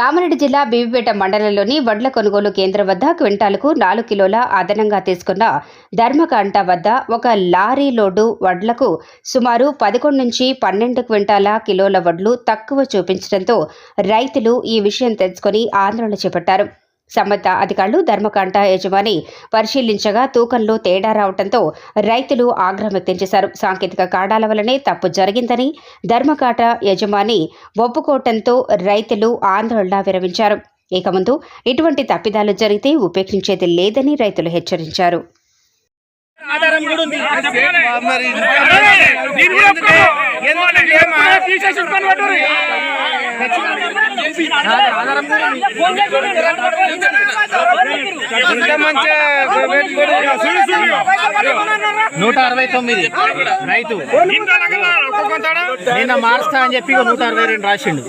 కామారెడ్డి జిల్లా బీబీపేట మండలంలోని వడ్ల కొనుగోలు కేంద్రం వద్ద క్వింటాలకు నాలుగు కిలోల అదనంగా తీసుకున్న ధర్మకాంట వద్ద ఒక లారీ లోడు వడ్లకు సుమారు పదకొండు నుంచి పన్నెండు క్వింటాల కిలోల వడ్లు తక్కువ చూపించడంతో రైతులు ఈ విషయం తెలుసుకుని ఆందోళన చేపట్టారు. సంబంధిత అధికారులు ధర్మకాంట యజమాని పరిశీలించగా తూకంలో తేడా రావడంతో రైతులు ఆగ్రహం వ్యక్తం చేశారు సాంకేతిక కారణాల వల్లనే తప్పు జరిగిందని ధర్మకాట యజమాని ఒప్పుకోవటంతో రైతులు ఆందోళన విరమించారు ఇక ముందు ఇటువంటి తప్పిదాలు జరిగితే ఉపేక్షించేది లేదని రైతులు హెచ్చరించారు ఆధారం కూడా ఉంది. ఎందుకంటే నూట అరవై తొమ్మిది. రైతు? నిన్న మారుస్తా అని చెప్పి నూట అరవై రెండు రాసిండు.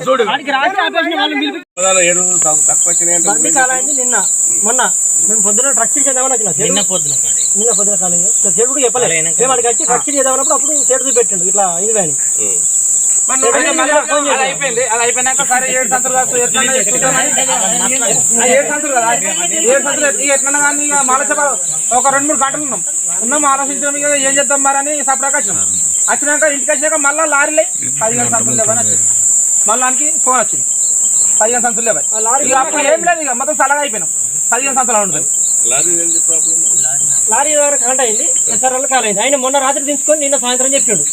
కాలాయింది నిన్న. మొన్న మేము పొద్దున ట్రక్ చేద్దామని వచ్చిన. నిన్న పొద్దున కాడి. నిన్న పొద్దున కాలేదు. సేటు కూడా చెప్పలేదు మేము అక్కడికి వచ్చి ట్రక్ చేద్దామన్నప్పుడు అప్పుడు సేటు చూపెట్టిండు. ఇట్లా ఇది అని అయిపోయింది. అది అయిపోయినాక సరే ఏడు కాదు ఏడు కదా కానీ ఇక మాలసభ ఒక రెండు మూడు గంటలు ఉన్నాం. ఉన్నాం ఆలోచించడం ఇక ఏం చేద్దాం మరి అని సపరేట్ వచ్చినాం. వచ్చినాక ఇంటికి వచ్చినాక మళ్ళీ లారీలే పదిహేను సంచులు లేవని వచ్చింది మళ్ళీ దానికి ఫోన్ వచ్చింది. పదిహేను సంచులు లేవని. ఇక అప్పుడు ఏం లేదు ఇక మొత్తం సలగా అయిపోయినాం. పదిహేను సంచులు ఉంటుంది. లారీ ద్వారా కాంట అయింది? ఎస్ఆర్ వాళ్ళు కాలైంది ఆయన మొన్న రాత్రి తీసుకొని నిన్న సాయంత్రం చెప్పిండు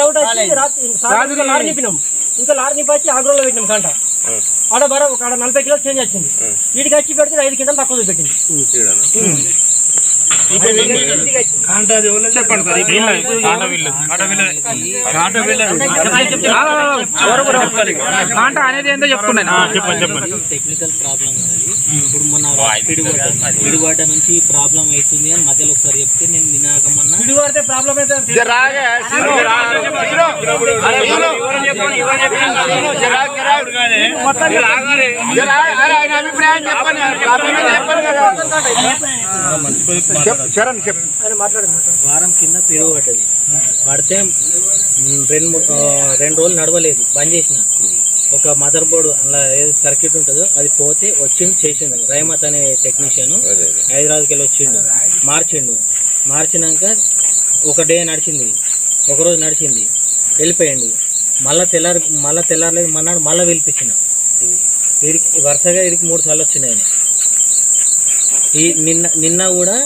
డౌట్ ఇంకా లారీ నింపి ఆగ్రోలో పెట్టినాం కాంట. ఆడ బర ఒక ఆడ నలభై కిలో చేంజ్ వచ్చింది. వీడికి వచ్చి పెడితే ఐదు కింటలు తక్కువ చూపెట్టింది. చెప్పండి కాంట అనేది ఏందో చెప్తున్నాను. చెప్పండి చెప్పండి. టెక్నికల్ ప్రాబ్లం ఇప్పుడు మొన్న పిడిగొట్ట నుంచి ప్రాబ్లం అవుతుంది అని మధ్యలో ఒకసారి చెప్తే నేను నినాక మొన్న. వారం కింద పిడుగు పడ్డది పడితే రెండు రెండు రోజులు నడవలేదు. బంద్ చేసిన. ఒక మదర్ బోర్డు అలా ఏది సర్క్యూట్ ఉంటుందో అది పోతే వచ్చిండు చేసిండు. రైమత్ అనే టెక్నీషియన్ హైదరాబాద్కి వెళ్ళి వచ్చిండు. మార్చిండు. మార్చినాక ఒక డే నడిచింది. ఒక రోజు నడిచింది. వెళ్ళిపోయిండు. మళ్ళా తెల్లారి మళ్ళా తెల్లారలేదు మన్నాడు మళ్ళీ పిలిపించిన. వీడికి వరుసగా వీడికి మూడు సార్లు వచ్చినాయి ఆయన. ఈ నిన్న నిన్న కూడా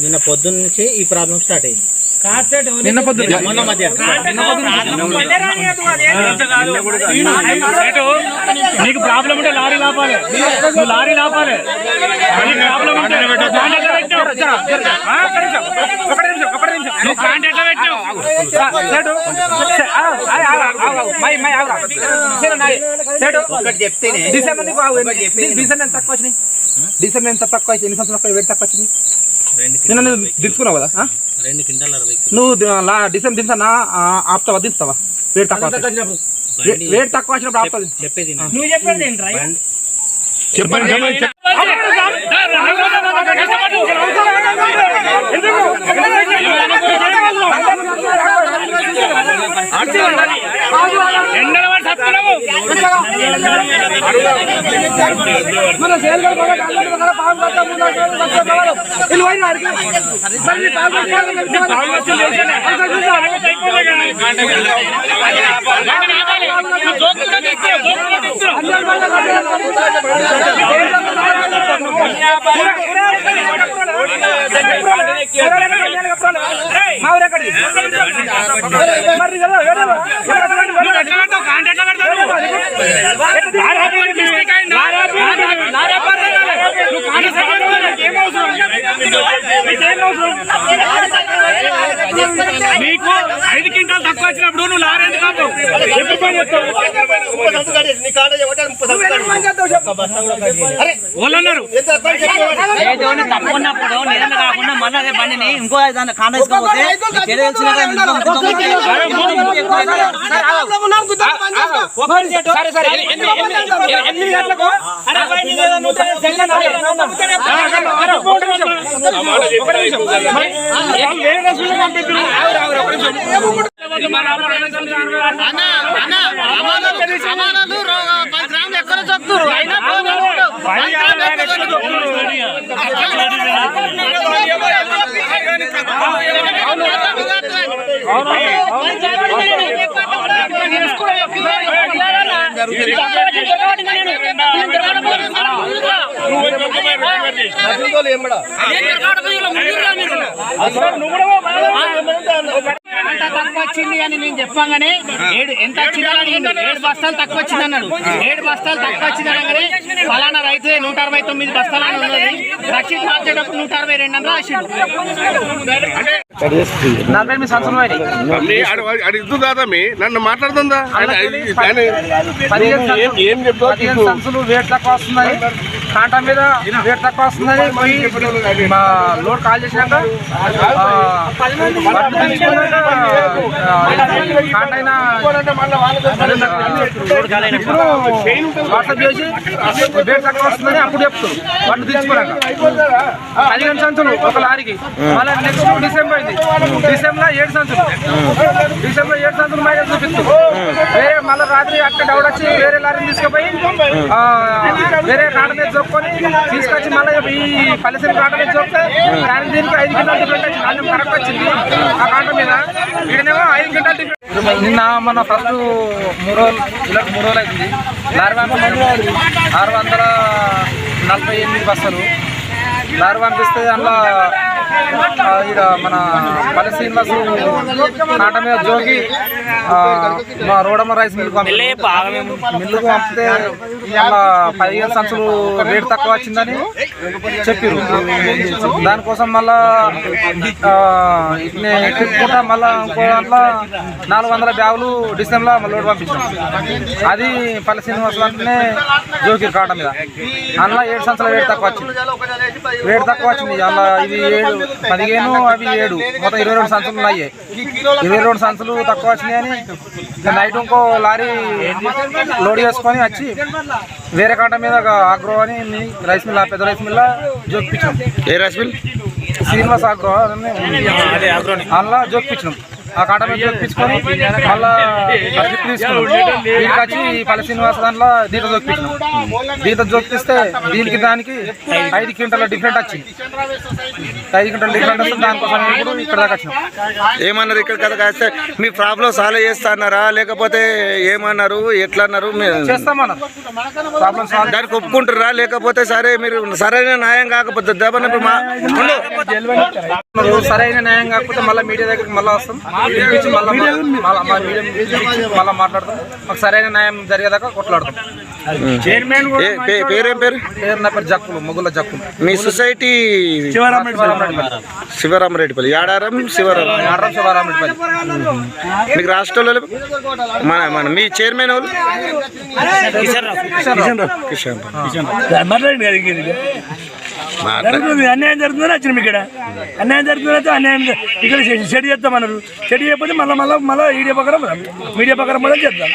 నిన్న పొద్దున్న నుంచి ఈ ప్రాబ్లం స్టార్ట్ అయింది. నిన్న పొద్దున నీకు ప్రాబ్లం ఉంటే లారీ లాపాలి. నువ్వు లారీ లాపాలి. నీకు ప్రాబ్లం ఉంటే. నువ్వు ఎట్లా పెట్టావు? డిసెంబర్ ఎంత తక్కువ వచ్చినాయి? డిసెంబర్ ఎంత తక్కువ వచ్చింది ఎన్ని సంవత్సరాలు తక్కువ వచ్చింది రెండు నిన్న కింటాల నువ్వు దించుకున్నావు కదా? రెండు కింటాల అరవై నువ్వు డిసెంబర్ దించనా ఆపుతావా దించుతావా వేడి తక్కువ వేడి తక్కువ వచ్చినప్పుడు ఆపుతుంది చెప్పేది. నువ్వు చెప్పేది ఏంట్రా కాంటాక్ట్ చెప్పండి చెప్పండి నీకు ఐదు క్వింటాలు తక్కువ వచ్చినప్పుడు నువ్వు లారీ ఎందుకు ఆపవు? ఎప్పుడు పని చేస్తావు? వాళ్ళన్నారు తప్పుకున్నప్పుడు నిజంగా కాకుండా మళ్ళీ అదే బండిని ఇంకో దాన్ని కాండేసుకోకపోతే సరే ఎనిమిది గంటలకు అరే, వాళ్ళు మన అంత తక్కువ వచ్చింది అని నేను చెప్పంగానే ఏడు ఎంత వచ్చిందని ఏడు బస్తాలు తక్కువ వచ్చింది అన్నాడు. ఏడు బస్తాలు తక్కువ వచ్చింది అనగానే ఫలానా రైతు నూట అరవై తొమ్మిది బస్తాలు అని ఉన్నది. రక్షిత్ మార్చేటప్పుడు నూట అరవై రెండు అని రాసిండు. నన్ను మాట్లాడుతుందా? ఏం- సంచులు- వేట్ తక్కువ వస్తుందని కాంటా మీద వేట్ తక్కువ వస్తుందని పోయి మా లోడ్ కాల్ చేసినాక ఇప్పుడు వాట్సాప్ చేసి వేట్ తక్కువ వస్తుందని అప్పుడు చెప్తారు. బట్టలు తీసుకున్నాక పదిహేను సంచులు ఒక లారీకి. మళ్ళీ నెక్స్ట్ డిసెంబర్ అయింది డిసెంబర్ ఏడు సంచులు. డిసెంబర్ ఏడు సంచులు మైలేజ్ చూపిస్తుంది వేరే మళ్ళీ రాత్రి అక్కడ డౌట్ వచ్చి వేరే లారీని తీసుకుపోయి వేరే కాట మీద తీసుకొచ్చి మళ్ళీ ఈ పల్లెసిన కాట మీద చొప్పితే దాని దీనికి ఐదు కింటాలు డిఫరెంట్ వచ్చింది. అది కరెక్ట్ వచ్చింది. ఆ కాట మీద ఇక్కడనేమో ఐదు కింటాలు డిఫరెంట్ నిన్న మన ఫస్ట్ మూడు రోజులు ఇలా మూడు రోజులు అవుతుంది లారీ పంపించారు ఆరు వందల నలభై ఎనిమిది బస్సులు. లారీ పంపిస్తే అందులో ఈడ మన పల్లె శ్రీనివాసు నాట మీద జోగి ఆ, మా రోడమ్మ రైస్ మిల్లు మిల్లుకు పంపితే పదిహేను సంచులు రేట్ తక్కువ వచ్చిందని చెప్పారు దానికోసం మళ్ళా ఆ, ఇట్నే మళ్ళా ఇంకో దాంట్లో నాలుగు వందల బ్యాగులు డిసెంబర్లో లోడ్ పంపించాం. అది పల్లె శ్రీనివాసులు అంటేనే జోకిర్ కాట మీద. అందులో ఏడు సంవత్సరాలు వేడి తక్కువ వచ్చింది. వేడి తక్కువ వచ్చింది. అలా ఇది ఏడు పదిహేను అవి ఏడు. మొత్తం ఇరవై రెండు సంచులు ఉన్నాయి. ఇరవై రెండు సంచులు తక్కువ వచ్చినాయి అని నైట్ ఇంకో లారీ లోడ్ చేసుకొని వచ్చి వేరే కాట మీద ఒక ఆగ్రో అని ని- రైస్ మిల్ ఆ పెద్ద రైస్ మిల్ జోక్పించాం ఏ రాసిల్ శ్రీనివాస్ ఆగ్రో అని అందులో జోక్పించినాం ఆ కాట మీద జోక్పించుకొని మళ్ళా దీనికి వచ్చి పల్లె శ్రీనివాస దాంట్లో దీత జోక్పించినాం దీత జోక్పిస్తే దీనికి దానికి ఐదు క్వింటల డిఫరెంట్ వచ్చింది. ఐదు క్వింటల డిఫరెంట్ వస్తే దానికోసం ఇప్పుడు ఇక్కడ దాకా వచ్చినాం. ఏమన్నారు ఇక్కడ కదా కాస్తే మీ ప్రాబ్లం సాల్వ్ చేస్తా అన్నారా లేకపోతే ఏమన్నారు? ఎట్లా అన్నారు చేస్తామన్నారు. ప్రాబ్లం సాల్వ్ దానికి ఒప్పుకుంటారా లేకపోతే సరే మీరు సరైన న్యాయం కాకపోతే దెబ్బన. సరైన న్యాయం కాకపోతే మళ్ళీ మీడియా దగ్గరికి మళ్ళీ వస్తాం. పిలిపించి మళ్ళీ మళ్ళీ మాట్లాడతాం మాకు సరైన న్యాయం జరిగేదాకా కొట్లాడతాం పేరేం పేరు పేరు నా పేరు జక్కులు మొగుల జక్కులు మీ సొసైటీ శివరామరెడ్డిపల్లి యాడారం శివరామ ఆర్రం శివరామరెడ్డిపల్లి మీకు రాష్ట్రంలో మన మన మీ చైర్మన్ వాళ్ళు కిషన్ ఇంకేంది మాట్లా జరుగుతుంది. అన్యాయం జరుగుతుందని వచ్చినాం ఇక్కడ. అన్యాయం జరుగుతుందంటే అన్యాయం ఇక్కడ చెడు చేస్తామన్నారు చెడు చేయకపోతే మళ్ళీ మళ్ళీ మళ్ళీ ఈడియా ప్రకారం మీడియా ప్రకారం కూడా చేద్దాం.